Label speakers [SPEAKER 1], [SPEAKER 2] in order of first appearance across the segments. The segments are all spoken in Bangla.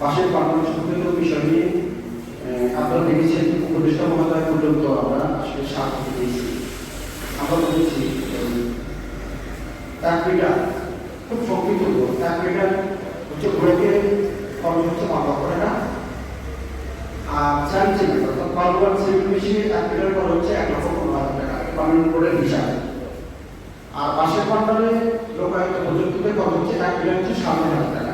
[SPEAKER 1] পাশের বাংলা সংক্রান্ত বিষয় নিয়ে আপনারা দেখেছেন উপদেষ্টা মহোদয় পর্যন্ত আমরা আসলে সাহায্য দিয়েছি। আমরা বলেছি মিটার খুব সংক্ষিপ্ত চাকরিটা হচ্ছে খরচ হচ্ছে মাপা করে না। আর চার সিমেন্ট অর্থাৎ সিমেন্ট মিশিয়ে এক মিটার খরচ হচ্ছে এক লক্ষ পনেরো হাজার টাকা পার্মানেন্ট বোর্ডের হিসাবে। আর পাশের পান্ডালে লোকায়ত প্রযুক্তিতে খরচ হচ্ছে? মিটার হচ্ছে সাত হাজার টাকা।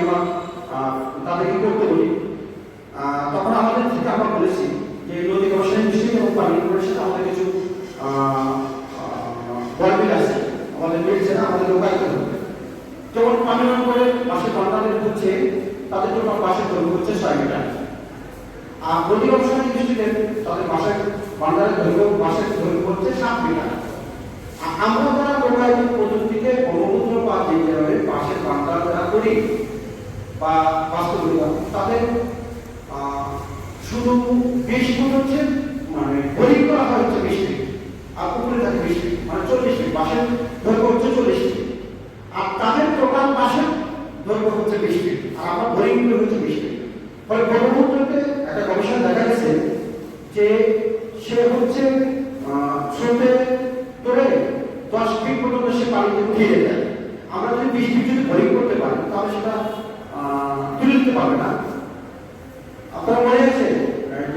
[SPEAKER 1] তাদেরকে করতে বলি? তখন আমাদের থেকে আমরা বলেছি যে নদী গবেষণা ইনস্টিটিউট এবং পানি পরিষদ আমাদের কিছু গল্পের আছে। আমাদের মিলছে না, আমাদের লোকায়িত হবে? যেমন পানি করে পাশে বাংলাদেশ হচ্ছে, তাদের জন্য পাশে দৈর্ঘ্য হচ্ছে ছয় মিটার। আর নদী গবেষণা ইনস্টিটিউটের তাদের পাশে বাংলাদেশ দৈর্ঘ্য পাশের দৈর্ঘ্য হচ্ছে সাত মিটার। আমরা যারা লোকায়ত প্রযুক্তিকে ব্রহ্মপুত্র বা যে পাশের বাংলা যারা করি বা বাস্তবিক তাদের শুধু বিশ ফুট হচ্ছে মানে বোরিং করা হচ্ছে বিশ আর উপরে থাকে বিশ মানে চল্লিশ ফিট পাশের দৈর্ঘ্য হচ্ছে চল্লিশ ফিট আর তাদের টোটাল পাশের দৈর্ঘ্য হচ্ছে বিশ ফিট আর আমার বোরিংগুলো হচ্ছে বিশ ফিট ফলে ব্রহ্মপুত্রতে একটা গবেষণা দেখা গেছে যে সে হচ্ছে আহ, স্রোতে ধরে দশ ফিট পর্যন্ত সে পানিতে উঠিয়ে যায় আমরা যদি বিশ ফিট যদি বোরিং করতে পারি তাহলে সেটা আহ, দিতে পারবে না। আপনার মনে আছে এখানে।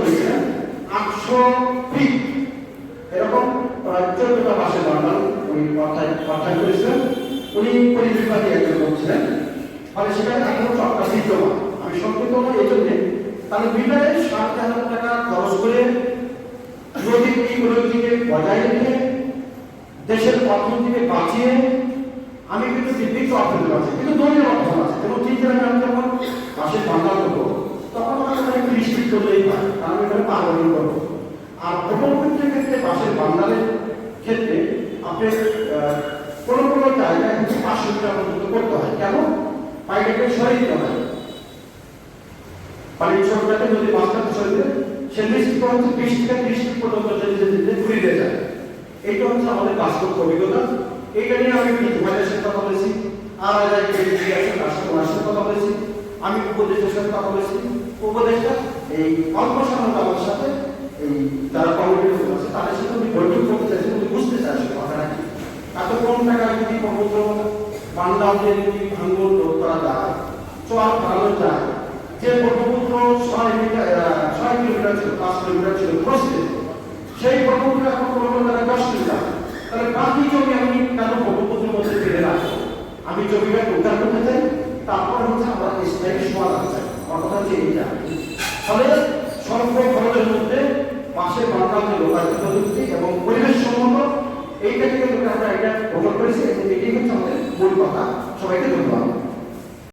[SPEAKER 1] করেছিলেন আটশো ফিট এরকম প্রায় চোদ্দটা বাসের বান্ধা উনি অর্থায় অর্থায় করেছিলেন উনি পরিবেশবাদী একজন লোক ছিলেন ফলে সেখানে এখনও চটকা বিদ্যমান। আমি সংক্ষিপ্ত নয় এই জন্যে, তাহলে বিদায়ে ষাট হাজার টাকা খরচ করে নদীর ইকোলজিকে বজায় রেখে দেশের অর্থনীতিকে বাঁচিয়ে আমি কিন্তু নির্দিষ্ট অর্থনীতি আছে কিন্তু দলীয় অর্থন আছে যেমন ঠিক আমি যখন পাশে বাংলা করব তখন আমার এখানে রিস্ট্রিক্ট করলেই হয় কারণ আমি এখানে পাগল করব। আর ব্রহ্মপুত্রের ক্ষেত্রে পাশের বাংলাদেশ ক্ষেত্রে আপনি কোনো কোনো জায়গায় পাঁচশো মিটার পর্যন্ত করতে হয়। কেন? পাইটাকে সরিয়ে দিতে হয় পানির ছোটটাকে যদি মাঝখানে সরিয়ে দেয় সে নিশ্চিত হচ্ছে বিশ থেকে ত্রিশ ফিট পর্যন্ত যেতে যেতে ঘুরিয়ে যায়। এইটা হচ্ছে আমাদের বাস্তব অভিজ্ঞতা। এইটা নিয়ে আমি তোমাদের সাথে কথা বলেছি আর ওনার সাথে কথা বলেছি, আমি উপদেষ্টার সাথে কথা বলেছি। উপদেষ্টা এই অল্প সময় আমার সাথে এই যারা কমিটি আছে, তাদের সাথে উনি বৈঠক করতে চাইছেন, উনি বুঝতে চাইছেন কথাটা কি। এত কম টাকায় যদি সমুদ্র বান্দাকে যদি ভাঙ্গন চর বাড়ানো যায় যে ব্রহ্মপুত্র ছয় মিটার ছয় কিলোমিটার ছিল, পাঁচ কিলোমিটার ছিল প্রস্তুত সেই ব্রহ্মপুত্র এখন কোনো তারা দশ কিলোমিটার। তাহলে বাকি জমি আমি কেন ব্রহ্মপুত্রের মধ্যে ফেলে রাখব? আমি জমিটাকে উদ্ধার করতে চাই, তারপর হচ্ছে আমরা স্থায়ী সমাধান চাই। আমার কথা হচ্ছে এইটা। ফলে স্বল্প খরচের মধ্যে পাশে বাংলাতে লোকায়ত প্রযুক্তি এবং পরিবেশ সম্বন্ধ এইটা থেকে আমরা এটা গ্রহণ করেছি। এটাই হচ্ছে আমাদের মূল কথা। সবাইকে ধন্যবাদ।